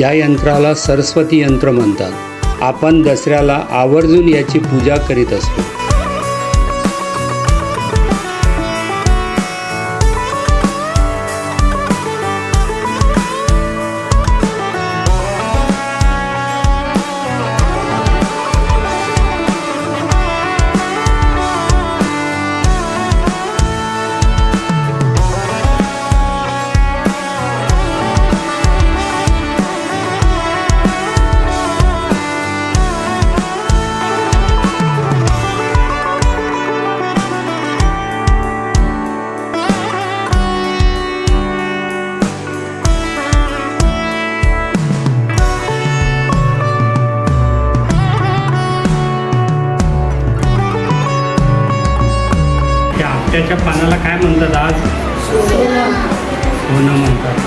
या यंत्राला सरस्वती यंत्र म्हणतात. आपण दसऱ्याला आवर्जून याची पूजा करीत असतो. त्याच्या पानाला काय म्हणतात आज? सोनं म्हणतात.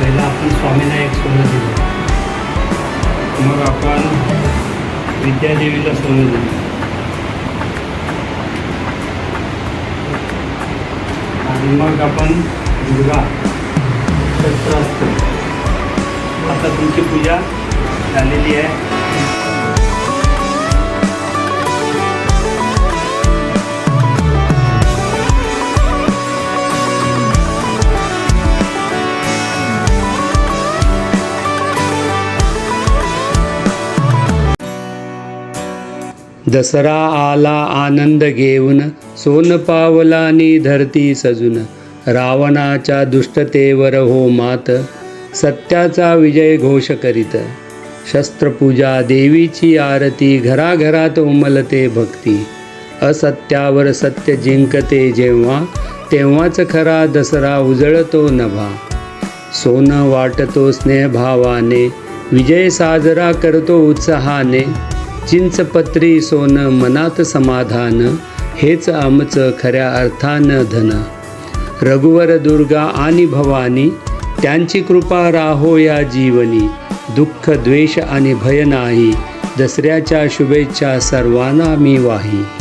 पहिला आपण स्वामींना एक सोनं दिलं मग आपण विद्यादेवीला सोनं दिलं आणि मग आपण दुर्गा. असतो आता तुमची पूजा झालेली आहे. दसरा आला आनंद घेऊन सोन पावलानी धरती सजून. रावणाच्या दुष्टतेवर हो मात सत्याचा विजय घोष करीत. शस्त्रपूजा देवीची आरती घराघरात उमलते भक्ती. असत्यावर सत्य जिंकते जेव्हा तेव्हाच खरा दसरा उजळतो नभा. सोनं वाटतो स्नेहभावाने विजय साजरा करतो उत्साहाने. चिंचपत्री सोनं मनात समाधान हेच आमचं खऱ्या अर्थानं धन. रघुवर दुर्गा आणि भवानी त्यांची कृपा राहो या जीवनी. दुःख द्वेष आणि भय नाही दसऱ्याच्या शुभेच्छा सर्वांना मी वाही.